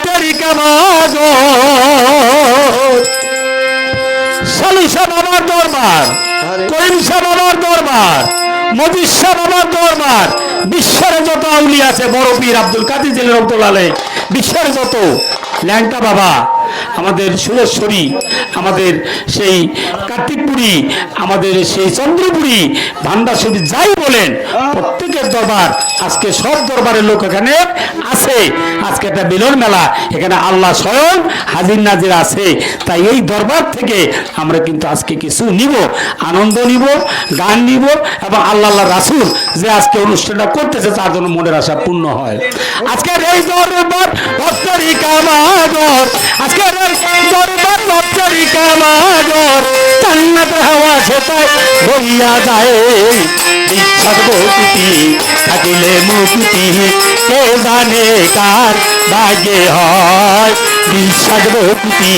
তরিকা সালিশা বাবার দরবার করিম শাহ বাবার দরবার মজিদ শাহ বাবার দরবার বিশ্বের যত আউলি আছে বড় পীর আব্দুল কাদির জিল রহমতুল্লাহ বিশ্বের যত। ল্যাংটা বাবা আমাদের সুরেশ্বরী, আমাদের সেই কার্তিকপুরী, আমাদের সেই চন্দ্রপুরী ভান্ডাসুরি যাই বলেন, প্রত্যেকের দরবার, আজকে সব দরবারের লোক এখানে আছে। আজকে একটা মিলন মেলা, এখানে আল্লাহ স্বয়ং হাজির নাজির আছে। তাই এই দরবার থেকে আমরা কিন্তু আজকে কিছু নিব, আনন্দ নিব, গান নিব এবং আল্লাহ আল্লাহ রাসুল যে আজকে অনুষ্ঠানটা করতেছে তার জন্য মনের আশা পূর্ণ হয়। আজকের এই দরবার এই দরবার ভক্তরি কামাগর, জান্নাত হাওয়া সেটাই বইয়া যায়। বিশ্বাস বকুতি থাকিলে মুকুতি, কে জানে কার ভাগ্যে হয়? বিশ্বাস বকুতি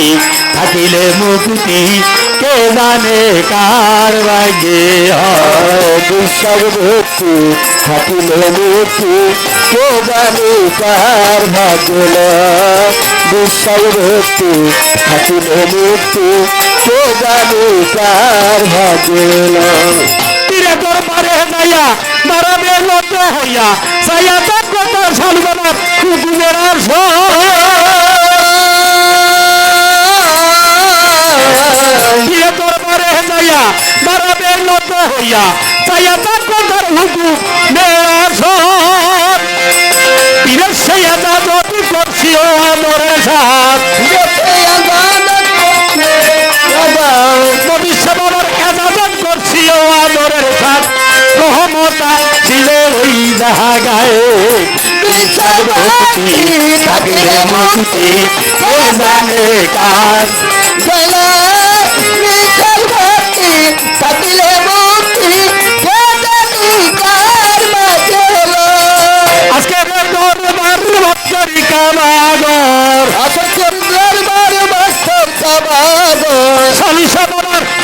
থাকিলে মুকুতি, কে জানে কার ভাগ্যে হয়? বিশ্বাস ভক্তি থাকিলে মুক্তি, কে জানে কার ভাগ্য বিশ্বাস ভক্তি থাকিলে মুক্তি কে জানে কার ভাগ্য তীরে তোর পারে যাইয়া দাঁড়াবে লত হইয়া সাইয়া তার কথা সালবানা কুকুরের তীরে তোর পারে তার আজাদ করছি ও আমরে ওই জায়গায় বিচার ভক্তি থাকিলে মুক্তি কে জানে কার থাকিলে মুক্তি কে জানি কার ভাগ্য আজকে দরবার ভক্তরি কামাগর। সালিশা দরবার ভক্তরি কামাগর।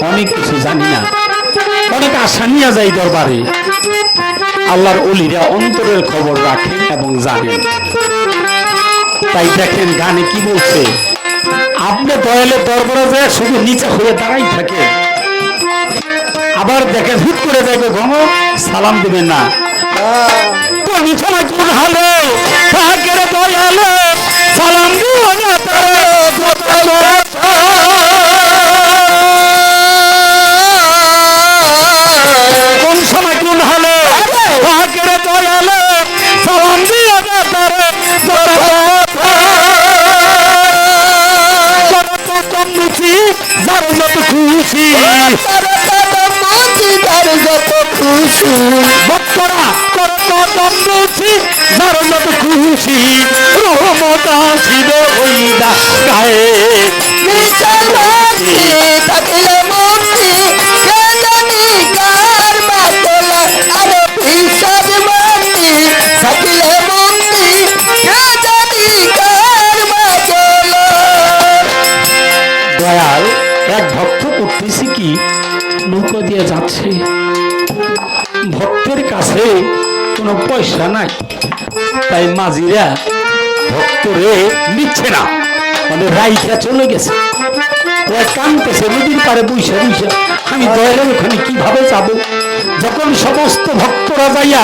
অনেক কিছু জানি না। অনেক আশা নিয়ে যাই দরবারে। আল্লাহর অলিরা অন্তরের খবর রাখেন এবং জানেন। তাই দেখেন গানে কি বলছে? আপনি দয়ালের দরবারে যায় শুধু নিচে হয়ে দাঁড়াই থাকে। আবার দেখেন হুট করে দেখবে ঘন সালাম দেবেন না। সময় হালে ভক্তরা করত দম্বুছি যার মতো খুশি রহমতা ছিল ওই গায়ে দয়াল এক ভক্ত করতেছি কি? কোনো পয়সা নাই। তাই মাঝিরা ভক্তরে নিচ্ছে না। মানে রাইখা চলে গেছে। কানতেছে, নদীর পারে বৈশা বৈশা আমি দয়ালের ওখানে কীভাবে যাব? যখন সমস্ত ভক্তরা যাইয়া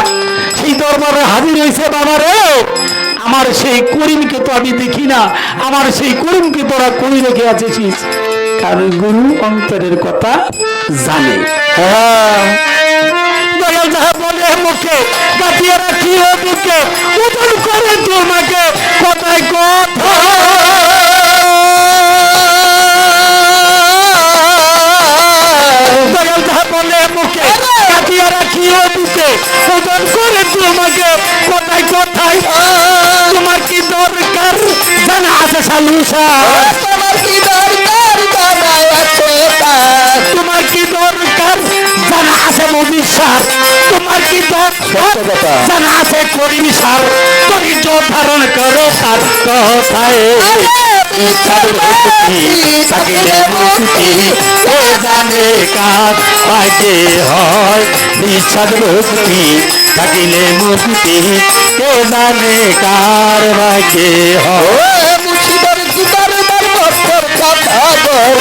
সেই দরবারে হাজির হয়েছে বাবা রে, আমার সেই করিমকে তো আমি দেখি না। আমার সেই করিমকে তোরা করি রেখে আছিস কারণ গুরু অন্তরের কথা জানে। হ্যাঁ। দয়াল যাহা বলে মুখে কাটিয়ে রাখি ও বুকে। উদল করে তোমাকে, কথায় কথা। মুখে কাটিয়ে রাখি ও বুকে উদল করে তোমাকে, কথায় কথায়। তোমার কি দরকার? জানা আছে সালুসা আছে করিম সার ধৈর্য ধারণ করো তার কথায় কে জানে কার ভাগ্যে হয় ইচ্ছার মুক্তি থাকিলে মুক্তি কে জানে কার ভাগ্যে হয় মুর্শিদার গিটার মার বছর কাবাগর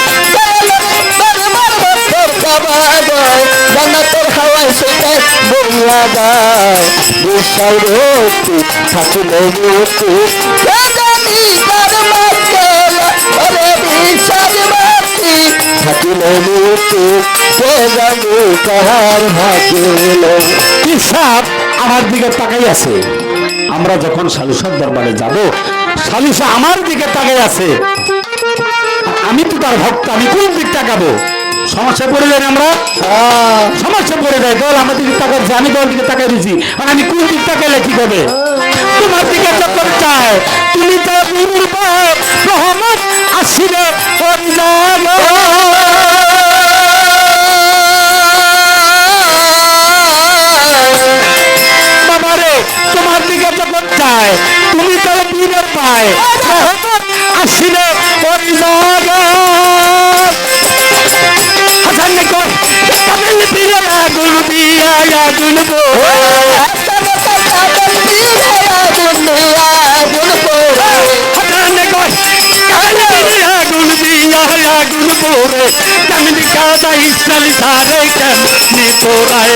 মার বছর কাবাগর জান্নাতের হাওয়ায় সেটা বইয়া যায় ভক্তি থাকিলে কে জানি আমার দিকে তাকাই আছে। আমরা যখন সালুসার দরবারে যাব সালুসা আমার দিকে তাকাই আছে। আমি তো তার ভক্ত, আমি কোন দিক তাকাবো? সমস্যা পড়ে যাই আমরা? সমস্যা পড়ে যায় দল আমার দিকে তাকাচ্ছে আমি দল দিকে তাকাই দিছি। আর আমি কোন দিক তাকাইলে কি হবে তোমার দিকে যখন চায় তুমি তো রহমত বাবারে তোমার দিকে যখন চায় তুমি তো বীরের পায়। পোরে কামিল কাদা ইসলাম সারে কেমনি পোরায়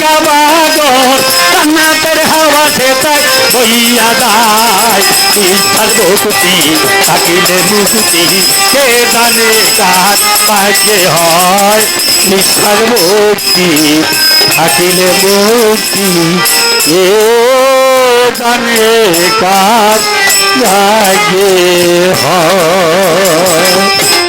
কামাগো কান্নাতের হাওয়া সে তাই হইয়া যায়। ইচ্ছার ভক্তি থাকিলে মুক্তি কে জানে কার পাকে হয়। ইচ্ছার ভক্তি থাকিলে মুক্তি কে জানে কার লাগে হয়।